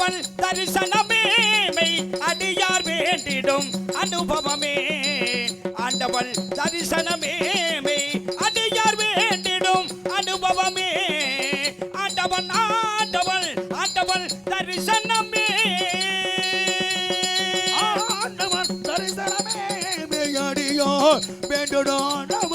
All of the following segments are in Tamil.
ஆண்டவன் தரிசனமே. மெய் அடியார் வேண்டிடும் அனுபவமே. ஆண்டவன் தரிசனமே. மெய் அடியார் வேண்டிடும் அனுபவமே. ஆண்டவன் ஆண்டவன் ஆண்டவன் தரிசனமே. ஆண்டவன் தரிசனமே. மெய்யடியோ வேண்டுடோ நவமே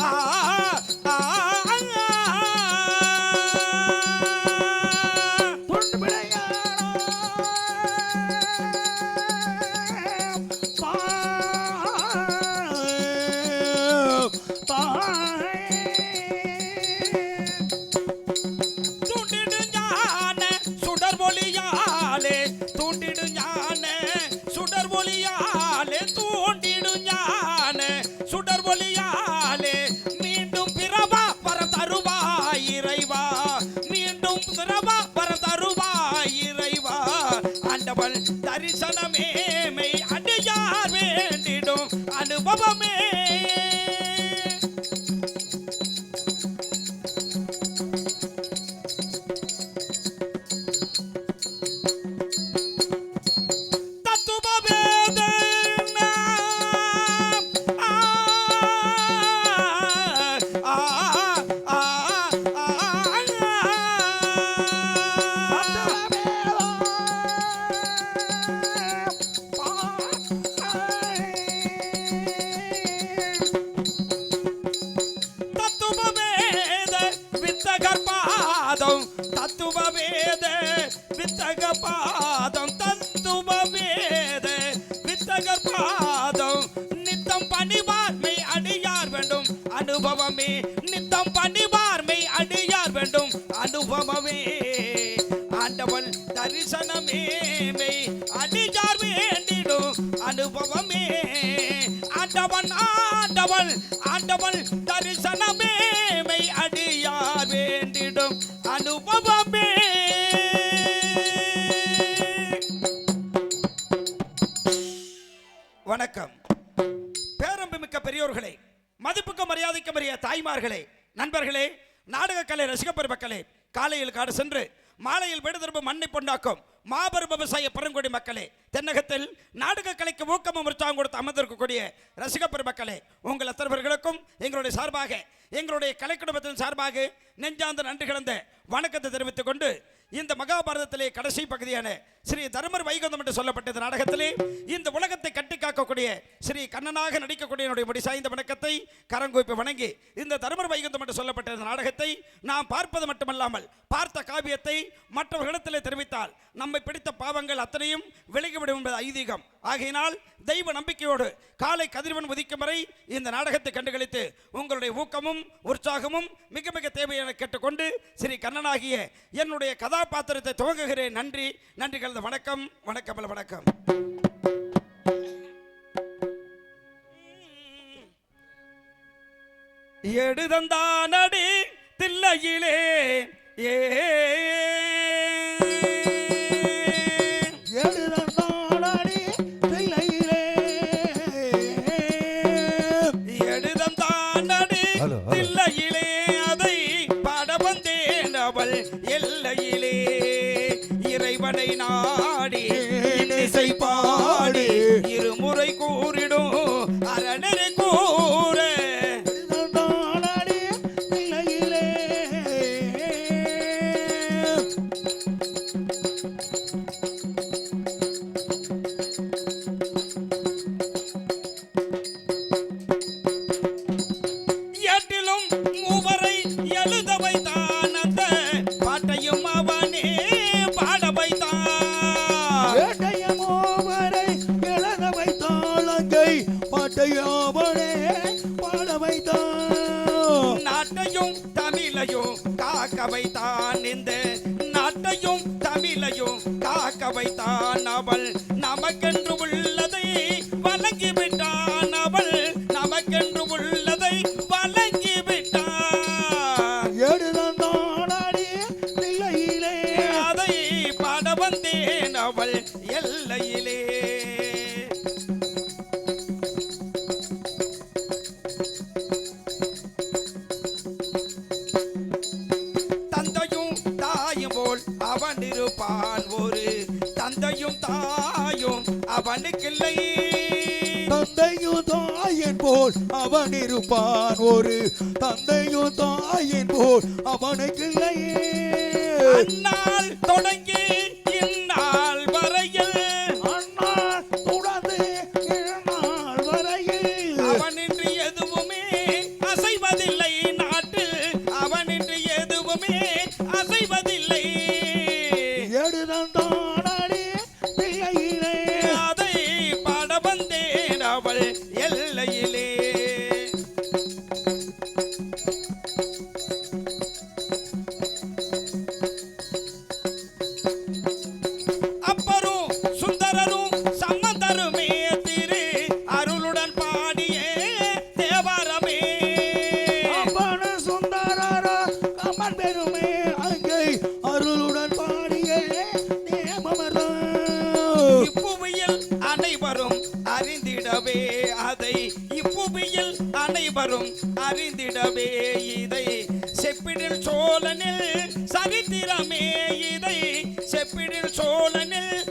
ஆ அனுபவமே. ஆண்டவன் ஆண்டவள் ஆண்டவள் தரிசனமே. மெய் அடியார் வேண்டிடும் அனுபவமே. வணக்கம். பேரன்புமிக்க பெரியோர்களே மதிப்புக்கு மரியாதைக்கு மரிய தாய்மார்களே நண்பர்களே நாடக கலை ரசிக காலையில் காடு சென்று மாலையில் வீடு மண்ணை பொண்டாக்கும் மாபெரும் விவசாய பெருங்குடி மக்களே தென்னகத்தில் நாடக கலைக்கு ஊக்கமும் உற்சாகம் கொடுத்து அமர்ந்திருக்கக்கூடிய ரசிக பெருமக்களே உங்கள் அத்தனைவர்களுக்கும் எங்களுடைய சார்பாக எங்களுடைய கலை குடும்பத்தின் சார்பாக நெஞ்சாந்த நன்றி கிடந்த வணக்கத்தை தெரிவித்துக் கொண்டு இந்த மகாபாரதத்திலே கடைசி பகுதியான ஸ்ரீ தர்மர் வைகுந்தம் என்று சொல்லப்பட்ட நாடகத்திலே. இந்த உலகத்தை கட்டி காக்கக்கூடிய ஸ்ரீ கண்ணனாக நடிக்கக்கூடிய என்னுடைய முடி சாய்ந்த வணக்கத்தை கரங்குவிப்பு வணங்கி இந்த தர்மர் வைகுந்தம் என்று சொல்லப்பட்ட இந்த நாடகத்தை நாம் பார்ப்பது மட்டுமல்லாமல் பார்த்த காவியத்தை மற்றவர்களிடத்தில் தெரிவித்தால் நம்மை பிடித்த பாவங்கள் அத்தனையும் விலகிவிடும் என்பது ஐதீகம். ஆகையினால் தெய்வ நம்பிக்கையோடு காலை கதிர்வன் உதிக்கும் வரை இந்த நாடகத்தை கண்டுகளித்து உங்களுடைய ஊக்கமும் உற்சாகமும் மிக மிக தேவை என கேட்டுக்கொண்டு ஸ்ரீ கண்ணனாகிய என்னுடைய கதாபாத்திரத்தை துவங்குகிறேன். நன்றி நன்றிகள் கலந்த வணக்கம் வணக்கம் பல வணக்கம். எடுதந்தானடி தில்லையிலே ஏ இறைவனை நாடி இசை பாடி ronanel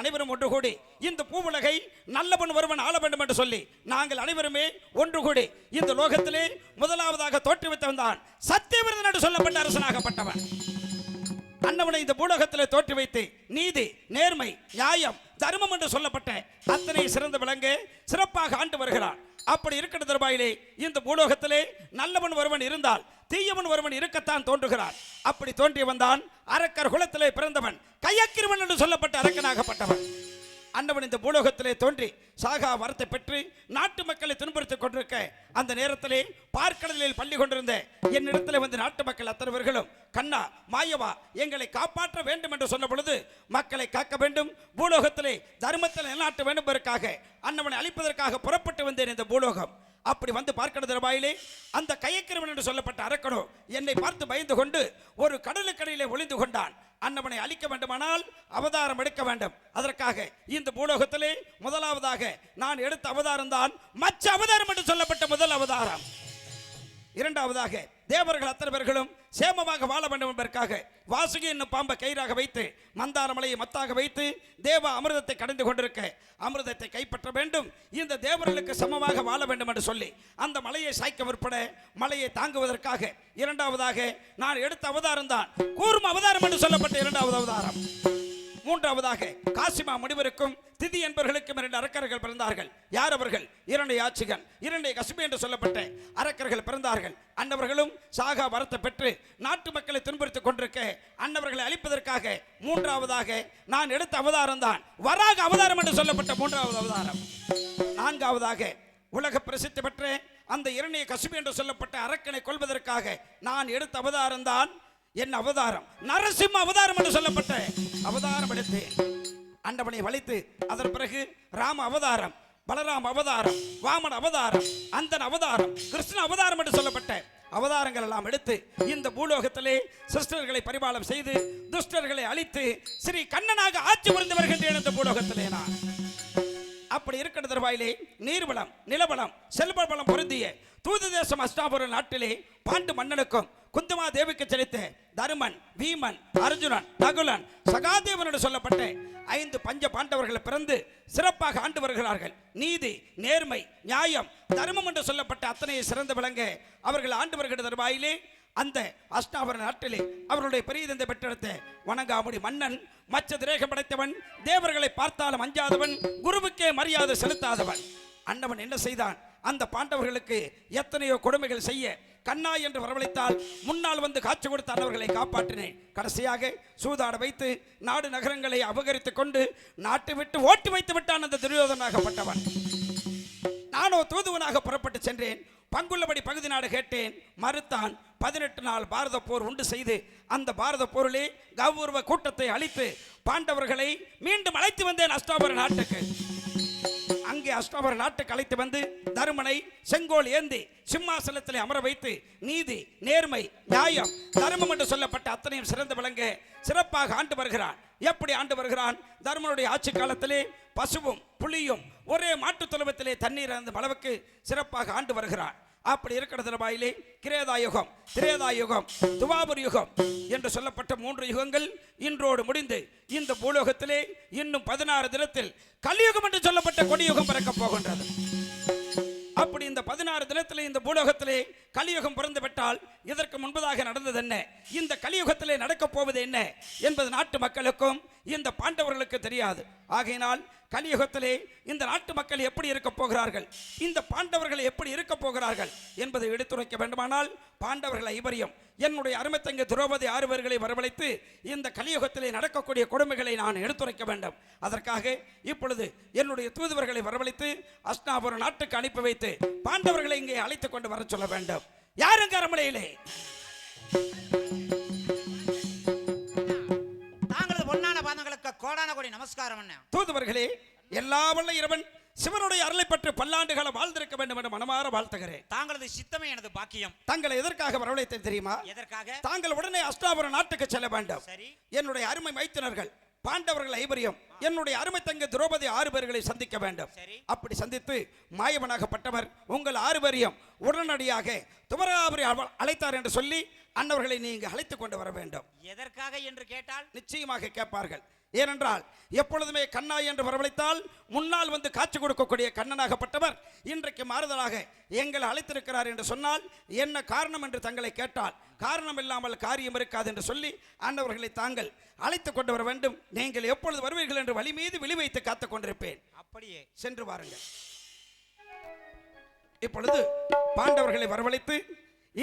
அனைவரும் ஒன்று கூடி இந்த பூவுலகை நல்லவன் ஒருவன் ஆள வேண்டும் என்று சொல்லி நாங்கள் அனைவருமே ஒன்று கூடி இந்த லோகத்திலே முதலாவதாக தோற்றுவித்தவன் தான் சத்தியவிரதன் என்று சொல்லப்பட்ட அரசனாகப்பட்டவன். அன்னவனை இந்த பூலோகத்தில் தோற்றி வைத்து நீதி நேர்மை நியாயம் தர்மம் என்று சொல்லப்பட்ட அத்தனை சிறந்த விலங்கு சிறப்பாக ஆண்டு வருகிறான். அப்படி இருக்கிற தருவாயிலே இந்த பூலோகத்திலே நல்லவன் ஒருவன் இருந்தால் தீயவன் ஒருவன் இருக்கத்தான் தோன்றுகிறான். அப்படி தோன்றி வந்தான் அரக்கர் குலத்திலே பிறந்தவன். கையக்கிருவன் என்று சொல்லப்பட்ட அரக்கனாகப்பட்டவன். அன்னவன் இந்த பூலோகத்திலே தோன்றி சாகா வரத்தை பெற்று நாட்டு மக்களை துன்புறுத்திக் கொண்டிருக்க அந்த நேரத்திலே பார்க்கடலில் பள்ளி கொண்டிருந்த என்னிடத்தில் வந்து நாட்டு மக்கள் அத்தனைவர்களும் கண்ணா மாயவா எங்களை காப்பாற்ற வேண்டும் என்று சொன்ன பொழுது மக்களை காக்க வேண்டும் பூலோகத்திலே தர்மத்தில் நிலநாட்ட வேண்டும் என்பதற்காக அன்னவனை அழிப்பதற்காக புறப்பட்டு வந்தேன் இந்த பூலோகம். அப்படி வந்து பார்க்கிற தருவாயிலே அந்த கையக்கிரவன் என்று சொல்லப்பட்ட அரக்கனோ என்னை பார்த்து பயந்து கொண்டு ஒரு கடலுக்கடையிலே ஒளிந்து கொண்டான். அன்னவனை அழிக்க வேண்டுமானால் அவதாரம் எடுக்க வேண்டும். அதற்காக இந்த பூலோகத்திலே முதலாவதாக நான் எடுத்த அவதாரம் தான் மச்ச அவதாரம் என்று சொல்லப்பட்ட முதல் அவதாரம். இரண்டாவதாக தேவர்கள் அத்தனை பேர்களும் சேமமாக வாழ வேண்டும் என்பதற்காக வாசுகி என்னும் பாம்பை கயிறாக வைத்து மந்தார மலையை மத்தாக வைத்து தேவ அமிர்தத்தை கடந்து கொண்டிருக்க அமிர்தத்தை கைப்பற்ற வேண்டும். இந்த தேவர்களுக்கு சமமாக வாழ வேண்டும் என்று சொல்லி அந்த மலையை சாய்க்க விற்பட மலையை தாங்குவதற்காக இரண்டாவதாக நான் எடுத்த அவதாரம் தான். கூர்ம அவதாரம் என்று சொல்லப்பட்ட இரண்டாவது அவதாரம். மூன்றாவதாக காசிமா முனிவருக்கும் திதி என்பவர்களுக்கும் இரண்டு அரக்கர்கள் பிறந்தார்கள். யார் அவர்கள்? இரண்டு ஆட்சிகன் இரண்டு கசுபி என்று சொல்லப்பட்ட அரக்கர்கள் பிறந்தார்கள். அன்னவர்களும் சாகா வரத்தை பெற்று நாட்டு மக்களை துன்புறுத்திக் கொண்டிருக்க அன்னவர்களை அழிப்பதற்காக மூன்றாவதாக நான் எடுத்த அவதாரம் தான். வராக அவதாரம் என்று சொல்லப்பட்ட மூன்றாவது அவதாரம். நான்காவதாக உலக பிரசித்தி பெற்ற அந்த இரணைய கசுபி என்று சொல்லப்பட்ட அரக்கனை கொள்வதற்காக நான் எடுத்த அவதாரம் தான். என் அவதாரம் நரசிம்ம அவதாரம் என்று சொல்லப்பட்ட அவதாரம் எடுத்தேன். அண்டவனை வளைத்து அதன் பிறகு ராம அவதாரம் பலராம் அவதாரம் வாமன் அவதாரம் அந்தன் அவதாரம் கிருஷ்ண அவதாரம் என்று சொல்லப்பட்ட அவதாரங்கள் எல்லாம் எடுத்து இந்த பூலோகத்திலே சிஸ்டர்களை பரிபாலம் செய்து துஷ்டர்களை அழித்து ஸ்ரீ கண்ணனாக ஆட்சி புரிந்து வருகின்றேன் இந்த பூலோகத்திலே நான். அப்படி இருக்கிற தருவாயிலே நீர்வளம் நிலவளம் செல்வ பலம் பொருந்திய தூது தேசம் அஷ்டாபுர நாட்டிலே பாண்டு மன்னனுக்கும் குந்துமா தேவிக்கு செலுத்த தருமன் வீமன் அர்ஜுனன் நகுலன் சகாதேவன் சொல்லப்பட்ட ஐந்து பஞ்ச பாண்டவர்கள் பிறந்து சிறப்பாக ஆண்டு வருகிறார்கள். நீதி நேர்மை நியாயம் தர்மம் என்று சொல்லப்பட்ட அத்தனை சிறந்து விளங்க அவர்கள் ஆண்டு வருகிற தருவாயிலே அந்த அஷ்டாபர நாட்டிலே அவருடைய பெரிய தந்தை பெற்றெடுத்த வணங்காமுடி மன்னன் மச்ச திரேகம் படைத்தவன் தேவர்களை பார்த்தாலும் அஞ்சாதவன் குருவுக்கே மரியாதை செலுத்தாதவன். அன்னவன் என்ன செய்தான்? அந்த பாண்டவர்களுக்கு எத்தனையோ கொடுமைகள் செய்ய கண்ணா என்று வரவழைத்தால் முன்னால் வந்து காட்சி கொடுத்த அன்னவர்களை காப்பாற்றினேன். கடைசியாக சூதாட வைத்து நாடு நகரங்களை அபகரித்து கொண்டு நாட்டை விட்டு ஓட்டு வைத்து விட்டான் அந்த துரியோதனாகப்பட்டவன். நானோ தூதுவனாக புறப்பட்டு சென்றேன். பங்குள்ளபடி பகுதி நாடு கேட்டேன். மறுத்தான் பதினெட்டு நாள் பாரத போர் உண்டு செய்து அந்த பாரத போரிலே கௌரவ கூட்டத்தை அழித்து பாண்டவர்களை மீண்டும் அழைத்து வந்தேன் அஷ்டாபுர நாட்டுக்கு. அங்கே அஷ்டாபர நாட்டு கலைத்து வந்து தருமனை செங்கோல் ஏந்தி சிம்மாசனத்திலே அமர வைத்து நீதி நேர்மை நியாயம் தர்மம் என்று சொல்லப்பட்ட அத்தனையும் சிறந்து விளங்க சிறப்பாக ஆண்டு வருகிறான். எப்படி ஆண்டு வருகிறான்? தர்மனுடைய ஆட்சி காலத்திலே பசுவும் புலியும் ஒரே மாட்டுத் தொழுவத்திலே தண்ணீர் அந்த அளவுக்கு சிறப்பாக ஆண்டு வருகிறான். அப்படி இருக்கிற வாயிலே கிரேதா யுகம் திரேதா யுகம் துவாபர் யுகம் என்று சொல்லப்பட்ட மூன்று யுகங்கள் இன்றோடு முடிந்து இந்த பூலோகத்திலே இன்னும் பதினாறு தினத்தில் கலியுகம் என்று சொல்லப்பட்ட கொடியுகம் பிறக்கப் போகின்றது. அப்படி இந்த பதினாறு தினத்திலே இந்த பூலோகத்திலே கலியுகம் பிறந்து விட்டால் இதற்கு முன்பதாக நடந்தது என்ன? இந்த கலியுகத்திலே நடக்கப் போவது என்ன என்பது நாட்டு மக்களுக்கும் இந்த பாண்டவர்களுக்கு தெரியாது. ஆகையினால் கலியுகத்திலே இந்த நாட்டு மக்கள் எப்படி இருக்க போகிறார்கள்? இந்த பாண்டவர்கள் எப்படி இருக்க போகிறார்கள் என்பதை எடுத்துரைக்க வேண்டுமானால் பாண்டவர்கள் ஐவரியம் என்னுடைய அருமைத்தங்க துரோபதி ஆறுவர்களை வரவழைத்து இந்த கலியுகத்திலே நடக்கக்கூடிய கொடுமைகளை நான் எடுத்துரைக்க வேண்டும். அதற்காக இப்பொழுது என்னுடைய தூதுவர்களை வரவழைத்து அஸ்னாபுரம் நாட்டுக்கு அனுப்பி வைத்து பாண்டவர்களை இங்கே அழைத்து கொண்டு வர சொல்ல வேண்டும். யாருங்க அரமனையிலே தாங்களது பொன்னான பாதங்களுக்கு கோடான கோடி நமஸ்காரம் அண்ணா. தூதுவர்களே எல்லா வல்ல இறைவன் சிவனுடைய அருளை பற்றி பல்லாண்டு காலம் வாழ்ந்திருக்க வேண்டும் என்று மனமாற வாழ்த்துகிறேன். தாங்களது சித்தமே எனது பாக்கியம். தங்களை எதற்காக வரவழைத்தேன் தெரியுமா? எதற்காக? தாங்கள் உடனே அஷ்டாபுரம் நாட்டுக்கு செல்ல வேண்டும். சரி. என்னுடைய அருமை மைத்தினர்கள் பாண்டவர்கள் ஐவரியம் என்னுடைய அருமை தங்க திரௌபதி ஆறு பேர்களை சந்திக்க வேண்டும். அப்படி சந்தித்து மாயவனாகப்பட்டவர். உங்கள் ஆறு பேரையும் உடனடியாக துமராபுரி அழைத்தார் என்று சொல்லி அன்னவர்களை நீங்க அழைத்துக் கொண்டு வர வேண்டும். எதற்காக என்று கேட்டால்? நிச்சயமாக கேட்பார்கள். ஏனென்றால் எப்பொழுதுமே கண்ணா என்று வரவழைத்தால் முன்னால் வந்து காட்சி கொடுக்கக்கூடிய கண்ணனாகப்பட்டவர் இன்றைக்கு மாறுதலாக எங்களை அழைத்திருக்கிறார் என்று சொன்னால் என்ன காரணம் என்று தங்களை கேட்டால் காரணம் இல்லாமல் காரியம் இருக்காது என்று சொல்லி ஆண்டவர்களை தாங்கள் அழைத்துக் கொண்டு வர வேண்டும். நீங்கள் எப்பொழுது வருவீர்கள் என்று வழி மீது விழி வைத்து காத்துக் கொண்டிருப்பேன். அப்படியே. சென்று வாருங்கள். இப்பொழுது பாண்டவர்களை வரவழைத்து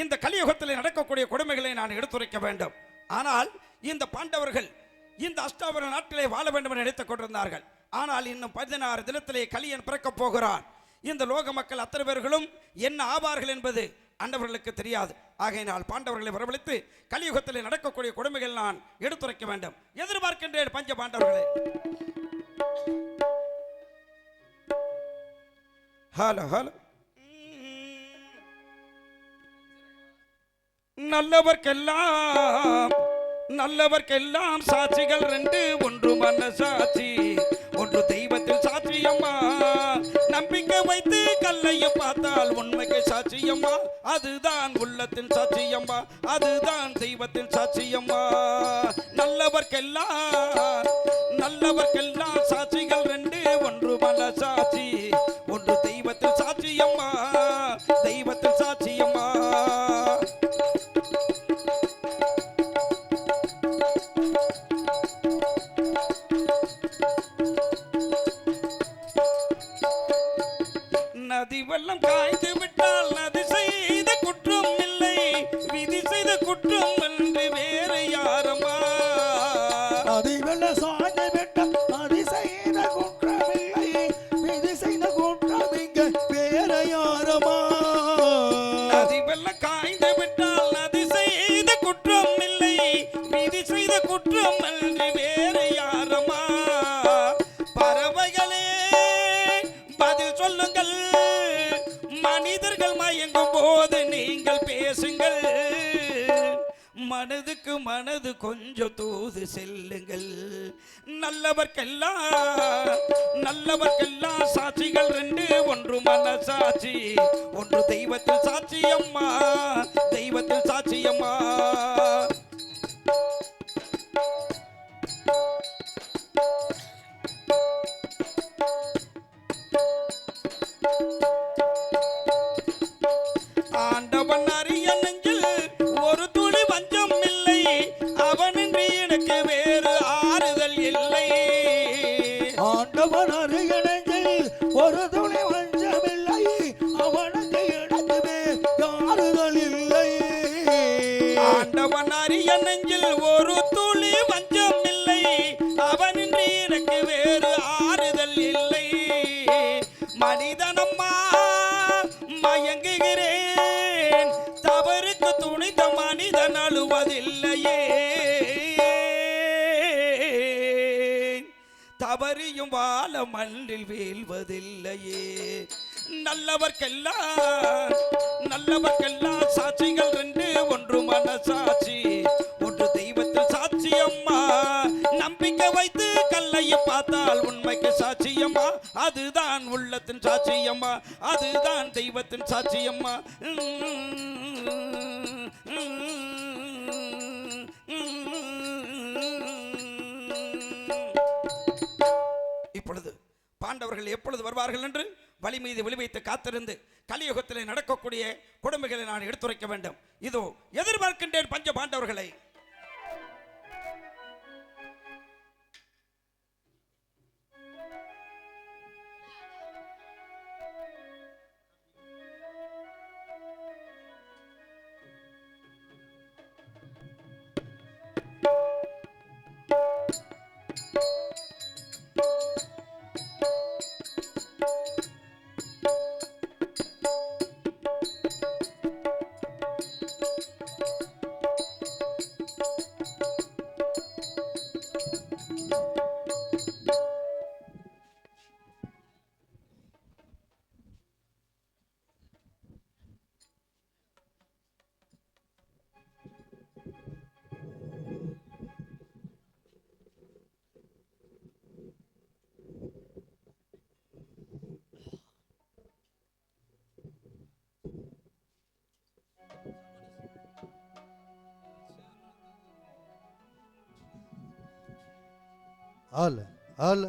இந்த கலியுகத்தில் நடக்கக்கூடிய கொடுமைகளை நான் எடுத்துரைக்க வேண்டும். ஆனால் இந்த பாண்டவர்கள் இந்த அஷ்டாவர நாட்டிலே வாழ வேண்டும் என்று நினைத்துக் கொண்டிருந்தார்கள். ஆனால் இன்னும் பதினாறு தினத்திலே கலியன் பிறக்கப் போகிறான். இந்த லோக மக்கள் அத்தனை பேர்களும் என்ன ஆவார்கள் என்பது அண்டவர்களுக்கு தெரியாது. ஆகையினால் பாண்டவர்களை வரவழைத்து கலியுகத்தில் நடக்கக்கூடிய கொடுமைகள் நான் எடுத்துரைக்க வேண்டும். எதிர்பார்க்கின்றேன் பஞ்ச பாண்டவர்களே. Hello hello. நல்லவர்க்கெல்லாம் நல்லவர்க்கெல்லாம் சாட்சிகள் ரெண்டு ஒன்று மன சாட்சி ஒன்று தெய்வத்தில் சாட்சியம்மா நம்பிக்கை வைத்து கல்லையும் பார்த்தால் உண்மைக்கு சாட்சியம்மா அதுதான் உள்ளத்தின் சாட்சியம்மா அதுதான் தெய்வத்தின் சாட்சியம்மா நல்லவர்க்கெல்லாம் நல்லவர்க்கெல்லாம் சாட்சி கொஞ்சம் செல்லுங்கள். நல்லவர்க்கெல்லாம் நல்லவர்க்கெல்லாம் சாட்சிகள் ரெண்டு ஒன்று மன சாட்சி ஒன்று தெய்வத்தில் சாட்சியம்மா தெய்வத்தில் சாட்சியம்மா மண்ணில் வீழ்வதில்லையே. நல்லவர்க்கெல்லாம் நல்லவர்க்கெல்லாம் சாட்சிகள் ரெண்டு ஒன்று மனசாட்சி ஒன்று தெய்வத்தில் சாட்சியம்மா நம்பிக்கை வைத்து கல்லையை பார்த்தால் உண்மைக்கு சாட்சியம்மா அதுதான் உள்ளத்தின் சாட்சியம்மா அதுதான் தெய்வத்தின் சாட்சியம்மா பாண்டவர்கள் எப்பொழுது வருவார்கள் என்று வழி மீது விழிவைத்து காத்திருந்து கலியுகத்தில் நடக்கக்கூடிய கொடுமைகளை நான் எடுத்துரைக்க வேண்டும். இதோ எதிர்பார்க்கின்றேன் பஞ்ச பாண்டவர்களை. ஆள் ஆள்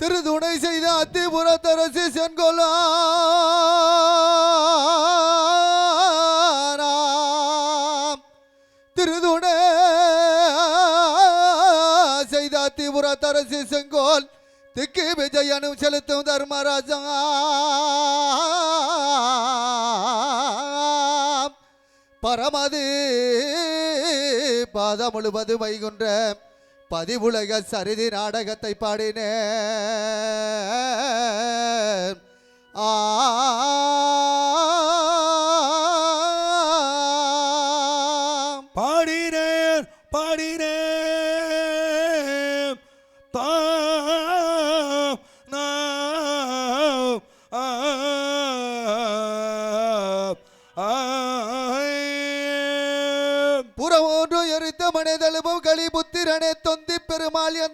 திருதுணை செய்த அத்திபுரத்தரசி சென்கொலாம் தரசி செங்கோல் திக்கு விஜயனும் செலுத்தும் தர்மராஜா. பரமது பாதம் முழுவது வைகுன்ற பதிவுலக சரிதி நாடகத்தை பாடினேன். ஆ. பாடினேன் பாடினேன்.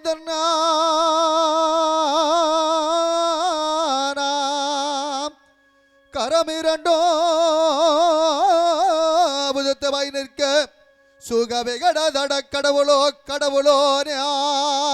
பெருமாள் எந்த கரமிரண்டோ புதத்தமாய் நிற்க. சுகவிகட தட கடவுளோ கடவுளோ நாம்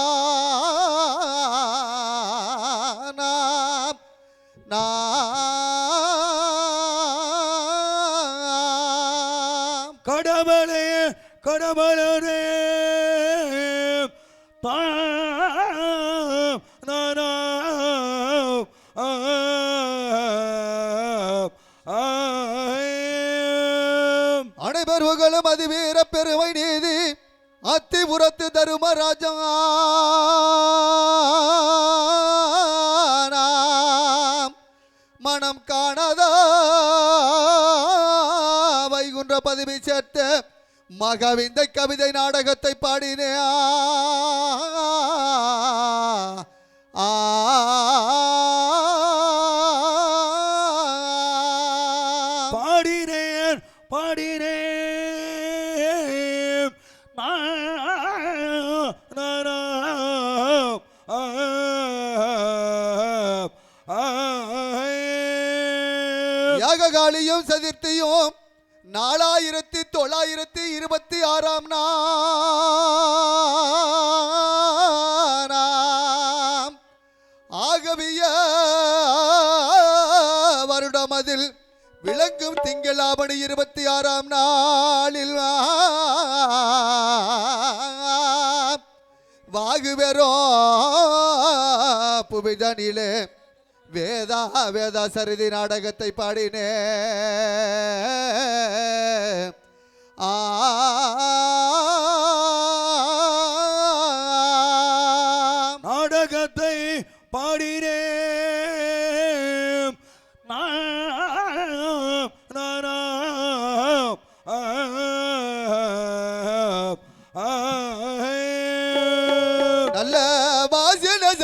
மகவிந்த கவிதை நாடகத்தை பாடினே ஆ பாடினேன் பாடினேன் யாககாலியும் சதுர்த்தியும் நாலாயிரத்தி தொள்ளாயிரத்தி இருபத்தி ஆறாம் நாம் ஆகவிய வருடம் அதில் விளங்கும் திங்களாபடி இருபத்தி ஆறாம் நாளில் வாகுவெறோ புவிதனிலே வேதா வேதா சரிதி நாடகத்தை பாடினே. ஆ நாடகத்தை பாடினேன் ஆ.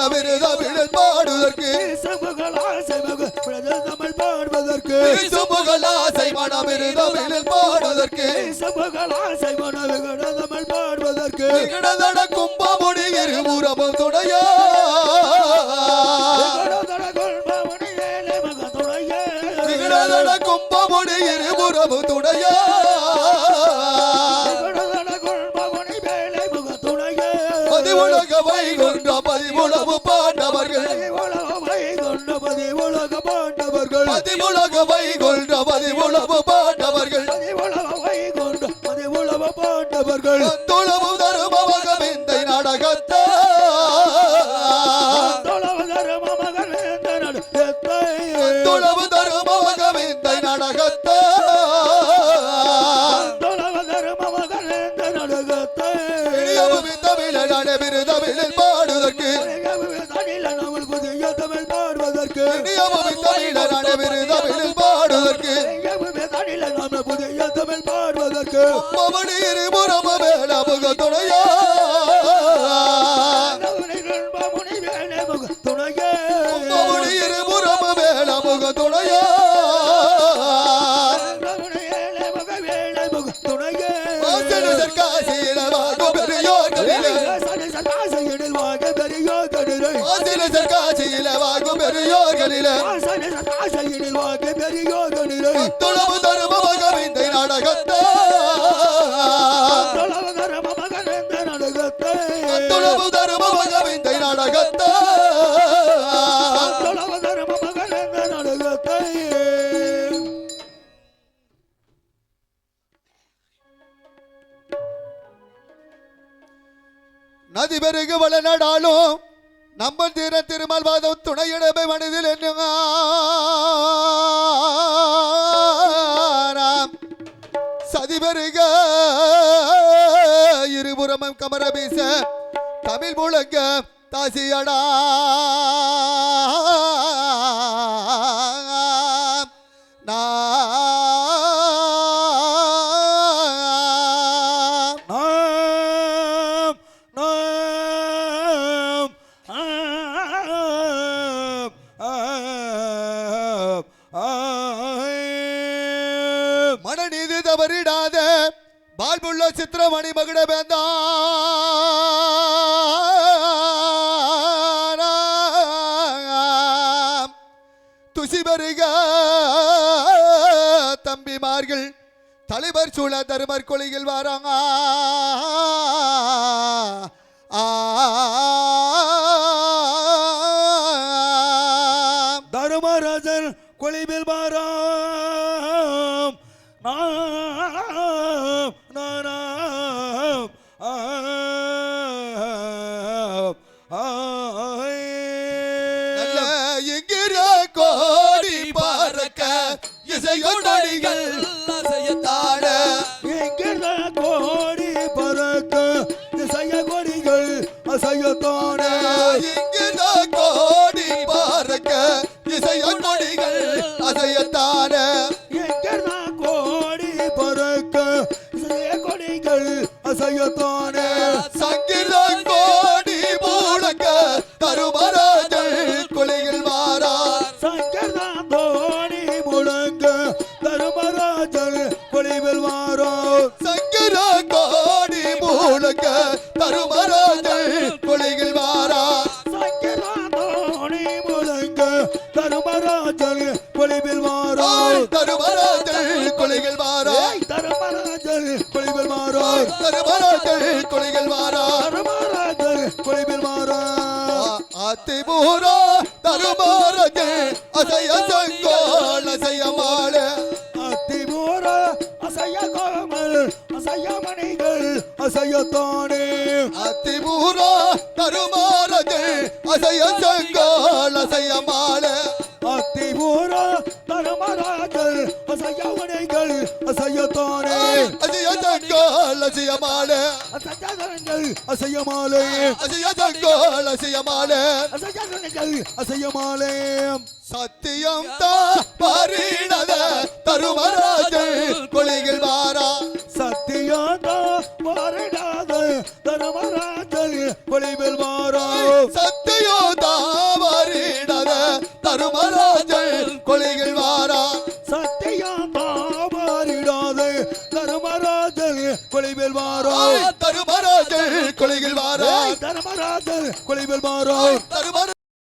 மனவிருதமிழ் பாடுவதற்கு. தமிழ் பாடுவதற்கு. வீசு புகழாசை மனவிருதமிழ் பாடுவதற்கு. சபகலாசை மனவிகட தமிழ் பாடுவதற்கு. விகடதட கும்பமுடி இருபுறமும் துணையா. கும்பமுடி இருபுறமும் துணையா. பாடுவதற்கு இனியவும் நதி பெருகு வளநடாலும் நம்ம தீர திருமால் வாதம் துணையிடமை மனதில் என்னும் சதி பெருக இருபுறமும் கமர பேச தமிழ் முழங்க தாசியடா. துசி வருக தம்பிமார்கள். தலைவர் சூழ தருமர் கொலையில் வராங்க. ஆ அசையத்தாட எங்கிருந்த கோடி பறக்க திசைய கொடிகள் அசையத்தோட சங்கிர கோடி. அசையத்தானே? அத்திபூரா தருமராஜன் அசைய சங்கோல் அசைய மாட அத்திபூர தர்மராஜன் அசைய மணிகள் அசையத்தானே? அசைய சங்கோல் அசைய மாட அசையங்கள் அசையமாலே அசைய சங்கோல் அசைய மாட அசையங்கள் அசையமாலே சத்தியம் தா பாரிடத தருமராஜன் கொலைகள் வாரா. சத்தியாந்தா மாறிடாத தர்மராஜன் கொலிவில் மாறோ. சத்தியோதா பாரிடத தருமராஜன் கொலைகள் வாரா சத்தியாந்தா மாறிடாத தர்மராஜன் கொலிவில் மாறோ. தருமராஜன் கொலைகள் வாரா தர்மராஜன் கொலிவில் மாறோ. தருமர